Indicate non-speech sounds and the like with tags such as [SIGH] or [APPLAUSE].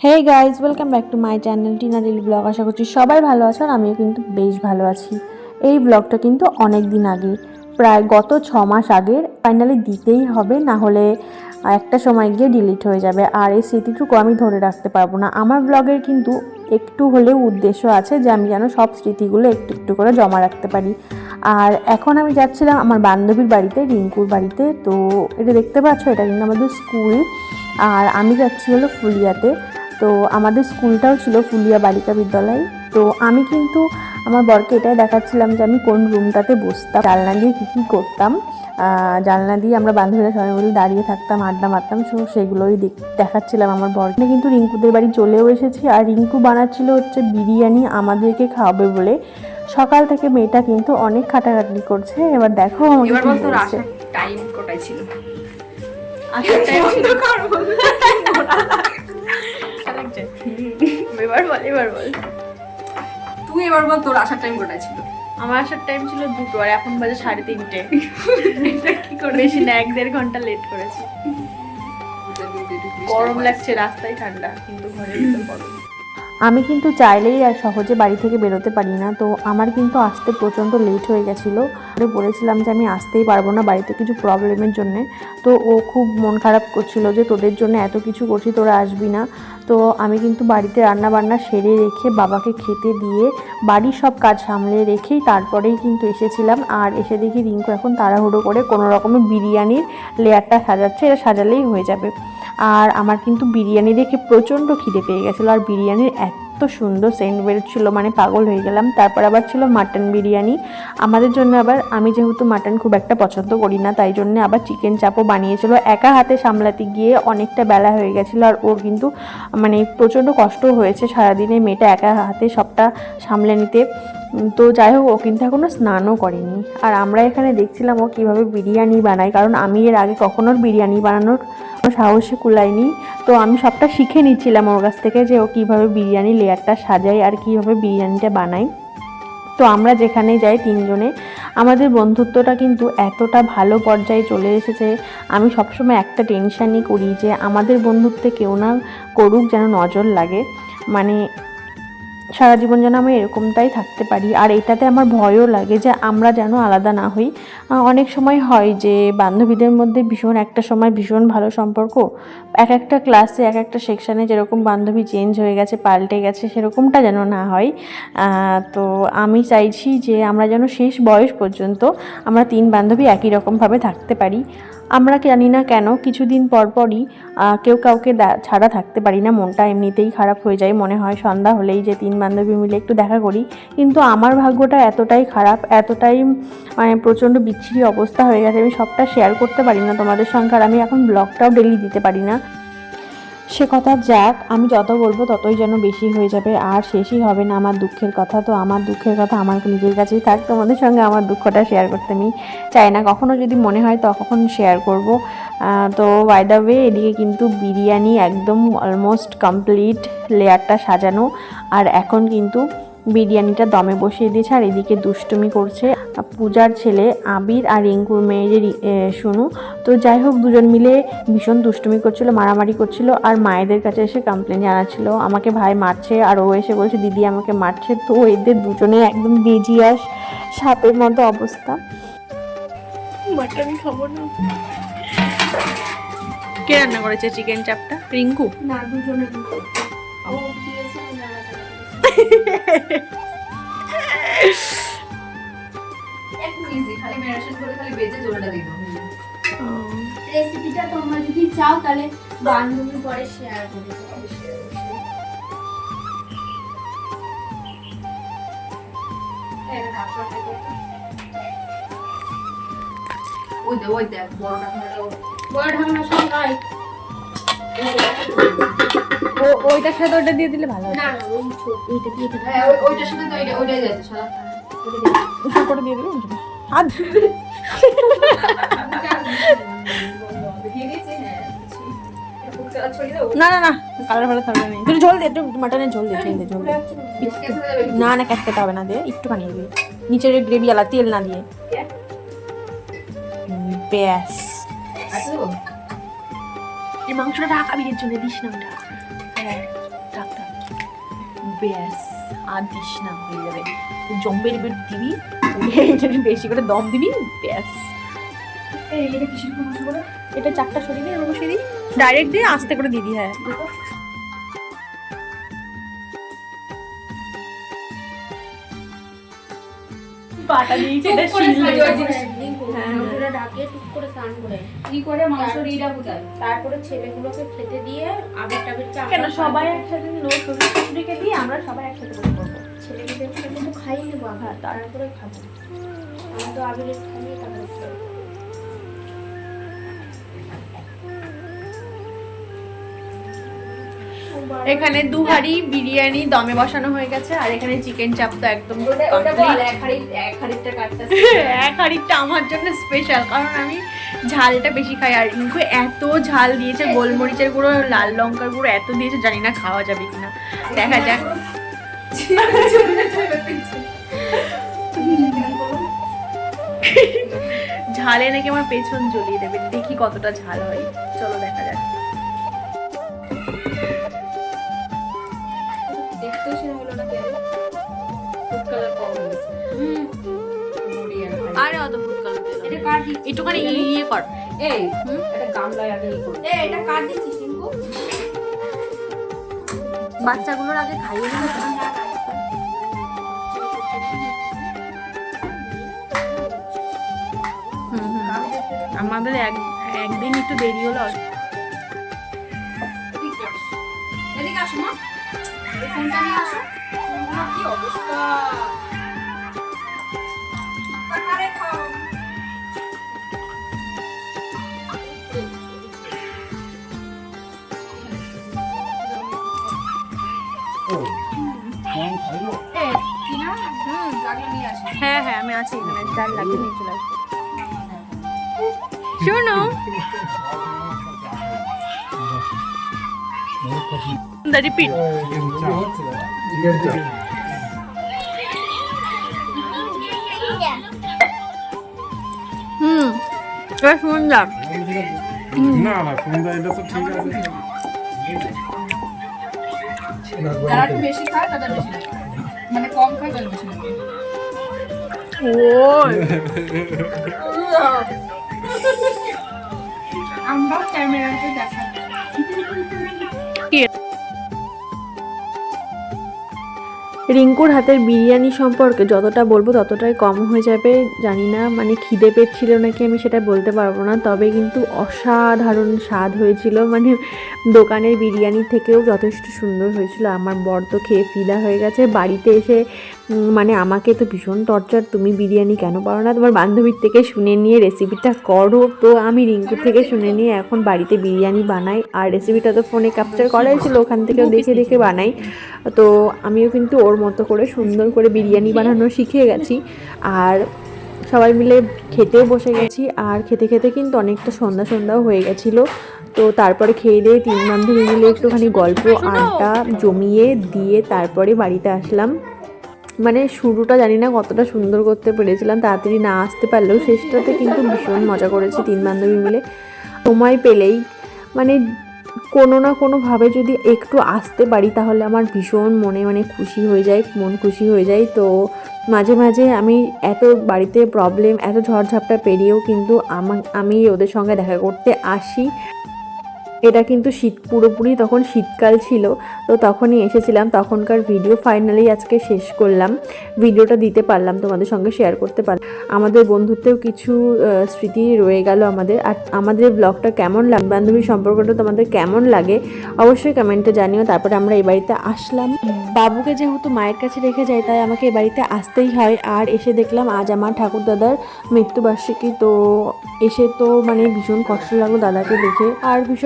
Hey guys welcome back to my channel Tina daily blog আশা করছি সবাই ভালো আছো আর আমিও কিন্তু বেশ ভালো আছি। এই ব্লগটা কিন্তু অনেক দিন আগে, প্রায় গত ছ মাস আগের ফাইনালি দিতেই হবে, না হলে একটা সময় গিয়ে ডিলিট হয়ে যাবে। আর এই স্মৃতিটুকু আমি ধরে রাখতে পারব না। আমার ব্লগের কিন্তু একটু হলেও উদ্দেশ্য আছে যে আমি যেন সব স্মৃতিগুলো একটু একটু করে জমা রাখতে পারি। আর এখন আমি যাচ্ছিলাম আমার বান্ধবীর বাড়িতে, রিঙ্কুর বাড়িতে। তো এটা দেখতে পাচ্ছ, এটা কিন্তু আমাদের স্কুল। আর আমি যাচ্ছি হলো ফুলিয়াতে। তো আমাদের স্কুলটাও ছিল ফুলিয়া বালিকা বিদ্যালয়। তো আমি কিন্তু আমার বরকে এটাই দেখাচ্ছিলাম যে আমি কোন রুমটাতে বসতাম জানলা দিয়ে কী কী করতাম। জানলা দিয়ে আমরা বান্ধবীরা সবাই মিলে দাঁড়িয়ে থাকতাম আড্ডা মারতাম সো সেগুলোই দেখ- দেখাচ্ছিলাম আমার বরকে। কিন্তু রিঙ্কুদের বাড়ি চলেও এসেছি আর রিঙ্কু বানাচ্ছিল হচ্ছে বিরিয়ানি আমাদেরকে খাওয়াবে বলে। সকাল থেকে মেয়েটা কিন্তু অনেক খাটাখাটনি করছে। এবার দেখো আমাকে টাইম ছিল? [LAUGHS] এবার বল এবার বল। তুই এবার বল তোর আসার টাইম কোটায় ছিল? আমার আসার টাইম ছিল দুটো আর এখন বাজে সাড়ে তিনটে। এটা কি করে বেশি না এক দেড় ঘণ্টা লেট করেছি। গরম লাগছে রাস্তায় ঠান্ডা কিন্তু ঘরের ভিতর গরম। আমি কিন্তু চাইলেই আর সহজে বাড়ি থেকে বেরোতে পারি না, তো আমার কিন্তু আসতে প্রচণ্ড লেট হয়ে গেছিল। আমি বলেছিলাম যে আমি আসতেই পারব না বাড়িতে কিছু প্রবলেমের জন্যে। তো ও খুব মন খারাপ করছিল যে তোদের জন্য এত কিছু করছি, তোরা আসবি না। তো আমি কিন্তু বাড়িতে রান্না বান্না সেরে রেখে বাবাকে খেতে দিয়ে বাড়ির সব কাজ সামলে রেখেই তারপরেই কিন্তু এসেছিলাম। আর এসে দেখি রিঙ্কু এখন তাড়াহুড়ো করে কোনো রকমের বিরিয়ানির লেয়ারটা সাজাচ্ছে, এটা সাজালেই হয়ে যাবে। আর আমার কিন্তু বিরিয়ানি দেখে প্রচণ্ড খিদে পেয়ে গেছিল। আর বিরিয়ানির এত সুন্দর সেন্ট বেরোচ্ছিল মানে পাগল হয়ে গেলাম। তারপর আবার ছিল মাটন বিরিয়ানি। আমাদের জন্য আবার, আমি যেহেতু মাটন খুব একটা পছন্দ করি না, তাই জন্য আবার চিকেন চাপও বানিয়েছিল। একা হাতে সামলাতে গিয়ে অনেকটা বেলা হয়ে গেছিল, আর ওর কিন্তু মানে প্রচণ্ড কষ্ট হয়েছে সারাদিনে মেয়েটা একা হাতে সবটা সামলে নিতে। তো যাই হোক, ও কিন্তু এখনও স্নানও করেনি। আর আমরা এখানে দেখছিলাম ও কীভাবে বিরিয়ানি বানায়, কারণ আমি এর আগে কখনো বিরিয়ানি বানানোর সাহসে কুলাইনি তো আমি সবটা শিখে নিচ্ছিলাম ওর কাছ থেকে যে ও কীভাবে বিরিয়ানি লেয়ারটা সাজায় আর কীভাবে বিরিয়ানিটা বানায়। তো আমরা যেখানে যাই তিনজনে, আমাদের বন্ধুত্বটা কিন্তু এতটা ভালো পর্যায়ে চলে এসেছে। আমি সবসময় একটা টেনশানই করি যে আমাদের বন্ধুত্বে কেউ না করুক যেন নজর লাগে। মানে সারা জীবন যেন আমি এরকমটাই থাকতে পারি। আর এটাতে আমার ভয়ও লাগে যে আমরা যেন আলাদা না হই। অনেক সময় হয় যে বান্ধবীদের মধ্যে ভীষণ একটা সময় ভীষণ ভালো সম্পর্ক, এক একটা ক্লাসে এক একটা সেকশানে যেরকম বান্ধবী চেঞ্জ হয়ে গেছে, পাল্টে গেছে, সেরকমটা যেন না হয়। তো আমি চাইছি যে আমরা যেন শেষ বয়স পর্যন্ত আমরা তিন বান্ধবী একই রকমভাবে থাকতে পারি। আমরা জানি না কেন, কিছুদিন পর পরই কেউ কাউকে ছাড়া থাকতে পারি না। মনটা এমনিতেই খারাপ হয়ে যায়। মনে হয় সন্ধ্যা হলেই যে তিন বান্ধবী মিলে একটু দেখা করি। কিন্তু আমার ভাগ্যটা এতটাই খারাপ, এতটাই মানে প্রচণ্ড বিচ্ছিরি অবস্থা হয়ে গেছে। আমি সবটা শেয়ার করতে পারি না তোমাদের সঙ্গে। আর আমি এখন ব্লগটাও ডেলি দিতে পারি না। সে কথা যাক, আমি যত বলব ততই যেন বেশি হয়ে যাবে। আর শেষই হবে না আমার দুঃখের কথা। তো আমার দুঃখের কথা আমার নিজের কাছেই থাক। তোমাদের সঙ্গে আমার দুঃখটা শেয়ার করতে আমি চাই না। কখনও যদি মনে হয় তখন শেয়ার করব। তো বাই দ্য ওয়ে এদিকে কিন্তু বিরিয়ানি একদম অলমোস্ট কমপ্লিট লেয়ারটা সাজানো। আর এখন কিন্তু বিরিয়ানিটা দমে বসিয়ে দিয়েছে। আর এদিকে দুষ্টুমি করছে। পূজার ছেলে আবির আর রিঙ্কুর মেয়ে যে রি- শুনু তো যাই হোক দুজন মিলে ভীষণ দুষ্টুমি করছিল মারামারি করছিল আর মায়েদের কাছে এসে কমপ্লেন জানাচ্ছিল। আমাকে ভাই মারছে আর ও এসে বলছে দিদি আমাকে মারছে। তো এদের দুজনে একদম বেজিয়াস সাপের মতো অবস্থা। মাটন খাব না। কে রান্না করেছে চিকেন চাপটা রিঙ্কু? না দুজনে [LAUGHS] ইজি খালি ম্যারিনেশন করে খালি ভেজে জোড়াটা দিয়ে দাও। রেসিপিটা তোমরা যদি চাও তাহলে বান্ধবী পরে শেয়ার করে দেবো। ওই দে ওই দেখ বড় ঢাকনাটা বড় ঢাকনার সঙ্গে নয়। ও ওইটার সাথে ওটা দিয়ে দিলে ভালো না না ওই ছোট। এইটা দিয়ে হ্যাঁ ওইটার সাথে তো ওইটা- ওইটাই যাচ্ছে সাদা দিয়ে দিলে [LAUGHS] না না না কালার ভালো থাকবে না। একটু ঝোল দে একটু মাটনের ঝোল দে ঝোল দে ঝোল খেতে না না কাটতে হবে না দে একটু একটুখানি দিবি নিচের গ্রেভি আলা তেল না দিয়ে। ব্যাস। এই মাংসটা ঢাকা বিয়ের জন্য দিস না ওটা। হ্যাঁ ব্যাস। আর দিস না হয়ে যাবে। তুই জম্বের বেড দিবি এটা বেশি করে দম দিবি ব্যাস। এটা কিসের বলে এটা চারটা সরিয়ে দিয়ে এরকম সরিয়ে ডাইরেক্ট দিয়ে আস্তে করে দিদি হ্যাঁ। পাটা দিয়েছে এটা মাংসটা ঢাকিয়ে টুক করে স্নান করে। কি করে? মাংস রিডা কোথায় তারপরে ছেলেগুলোকে খেতে দিয়ে আবির টাবিরকে কেন সবাই একসাথে নিল শ্বশুর শাশুড়িকে দিয়ে আমরা সবাই একসাথে করব ছেলেমেয়েদেরকে কিন্তু খাইয়ে নেব আগে তারপরে খাব। আমরা তো আবির খাইয়ে এখানে দু হাঁড়ি বিরিয়ানি দমে বসানো হয়ে গেছে আর এখানে চিকেন চাপ তো একদম। এক হাড়িটা কাটতে [LAUGHS] এক হাঁড়িটা আমার জন্য স্পেশাল কারণ আমি ঝালটা বেশি খাই আর ইনকু এত ঝাল দিয়েছে গোলমরিচের গুঁড়ো লাল লঙ্কার গুঁড়ো এত দিয়েছে জানি না খাওয়া যাবে কিনা। দেখা যাক। ঝালে নাকি আমার পেছন জ্বলিয়ে দেবে? দেখি কতটা ঝাল হয়। চলো দেখা যাক। এটা কার একটুখানি ইয়ে কর। এই এটা গামলায় আগে ই করো। এ, এটা কার দিচ্ছিস টিঙ্কু বাচ্চাগুলোর আগে খাইয়ে দিলে হুম, হুম। আমাদের এক একদিন একটু দেরি হলো। এদিকে আসো। মা। ফোনটা নিয়ে আসো। কি অবস্থা? হ্যাঁ হ্যাঁ আমি আছি এখানে। যার লাগে নিয়ে চলে আসব। শোনো। রিপিট হুম এবার সুন্দর না না সন্ধ্যা এটা তো ঠিক আছে। যারা একটু বেশি খায় তাদের বেশি মানে কম খায় তাদের বেশি โอ้ยอันดับใจไม่ได้จากฉัน เกลียด রিঙ্কুর হাতের বিরিয়ানি সম্পর্কে যতটা বলব ততটাই কম হয়ে যাবে, জানি না মানে খিদে পেট ছিল নাকি আমি সেটা বলতে পারব না, তবে কিন্তু অসাধারণ স্বাদ হয়েছিল মানে দোকানের বিরিয়ানি থেকেও যথেষ্ট সুন্দর হয়েছিল, আমার বর তো খেয়ে ফিদা হয়ে গেছে, বাড়িতে এসে মানে আমাকে তো ভীষণ টর্চার তুমি বিরিয়ানি কেন পারো না, তোমার বান্ধবীর থেকে শুনে নিয়ে রেসিপিটা করো, তো আমি রিঙ্কুর থেকে শুনে নিয়ে এখন বাড়িতে বিরিয়ানি বানাই, আর রেসিপিটা তো ফোনে ক্যাপচার করাই ছিল, ওখান থেকেও দেখে দেখে বানাই, তো আমিও কিন্তু ওর মতো করে সুন্দর করে বিরিয়ানি বানানো শিখে গেছি। আর সবাই মিলে খেতেও বসে গেছি। আর খেতে খেতে কিন্তু অনেকটা সন্ধ্যা সন্ধ্যাও হয়ে গেছিল। তো তারপরে খেয়ে দিয়ে তিন বান্ধবী মিলে একটুখানি গল্প, আড্ডা জমিয়ে দিয়ে তারপরে বাড়িতে আসলাম। মানে শুরুটা জানি না কতটা সুন্দর করতে পেরেছিলাম, তাড়াতাড়ি না আসতে পারলেও শেষটাতে কিন্তু ভীষণ মজা করেছি তিন বান্ধবী মিলে। সময় পেলেই মানে কোনো না কোনোভাবে যদি একটু আসতে পারি, তাহলে আমার ভীষণ মনে মানে খুশি হয়ে যায়, মন খুশি হয়ে যায়। তো মাঝে মাঝে আমি এত বাড়িতে প্রবলেম এত ঝড়ঝাপটা পেরিয়েও কিন্তু আমা, আমি ওদের সঙ্গে দেখা করতে আসি। এটা কিন্তু শীত, পুরোপুরি তখন শীতকাল ছিল। তো তখনই এসেছিলাম, তখনকার ভিডিও ফাইনালি আজকে শেষ করলাম। ভিডিওটা দিতে পারলাম, তোমাদের সঙ্গে শেয়ার করতে পারলাম। আমাদের বন্ধুত্বেও কিছু স্মৃতি রয়ে গেল আমাদের। আর আমাদের ব্লগটা কেমন লাগে, বান্ধবীর সম্পর্কটা তোমাদের কেমন লাগে, অবশ্যই কমেন্টে জানিও। তারপরে আমরা এই বাড়িতে আসলাম। বাবুকে যেহেতু মায়ের কাছে রেখে যাই, তাই আমাকে এ বাড়িতে আসতেই হয়। আর এসে দেখলাম, আজ আমার ঠাকুর দাদার মৃত্যুবার্ষিকী। তো এসে তো মানে ভীষণ কষ্ট লাগল দাদাকে দেখে। আর ভীষণ